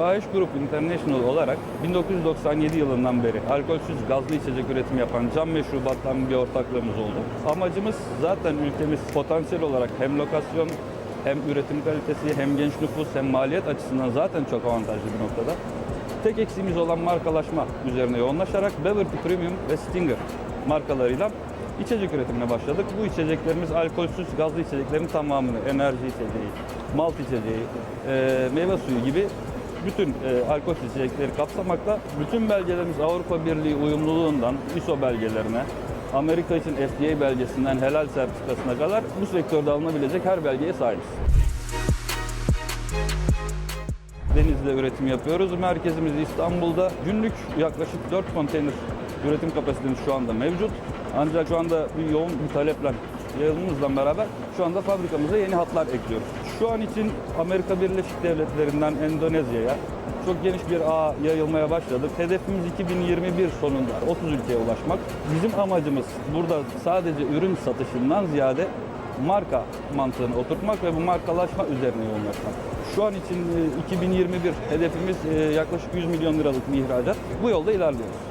KH Group International olarak 1997 yılından beri alkolsüz gazlı içecek üretimi yapan cam meşrubattan bir ortaklığımız oldu. Amacımız zaten ülkemiz potansiyel olarak hem lokasyon hem üretim kalitesi hem genç nüfus hem maliyet açısından zaten çok avantajlı bir noktada. Tek eksiğimiz olan markalaşma üzerine yoğunlaşarak Beverty Premium ve Stinger markalarıyla içecek üretimine başladık. Bu içeceklerimiz alkolsüz gazlı içeceklerin tamamını, enerji içeceği, malt içeceği, meyve suyu gibi bütün e, alkolsüz içecekleri kapsamakta. Bütün belgelerimiz Avrupa Birliği uyumluluğundan ISO belgelerine, Amerika için FDA belgesinden helal sertifikasına kadar bu sektörde alınabilecek her belgeye sahibiz. Denizli'de üretim yapıyoruz. Merkezimiz İstanbul'da. Günlük yaklaşık 4 konteyner üretim kapasitemiz şu anda mevcut. Ancak şu anda bir yoğun bir taleple yayılımımızla beraber şu anda fabrikamıza yeni hatlar ekliyoruz. Şu an için Amerika Birleşik Devletleri'nden Endonezya'ya çok geniş bir ağ yayılmaya başladık. Hedefimiz 2021 sonunda 30 ülkeye ulaşmak. Bizim amacımız burada sadece ürün satışından ziyade marka mantığını oturtmak ve bu markalaşma üzerine yoğunlaşmak. Şu an için e, 2021 hedefimiz e, yaklaşık 100 milyon liralık bir ihracat. Bu yolda ilerliyoruz.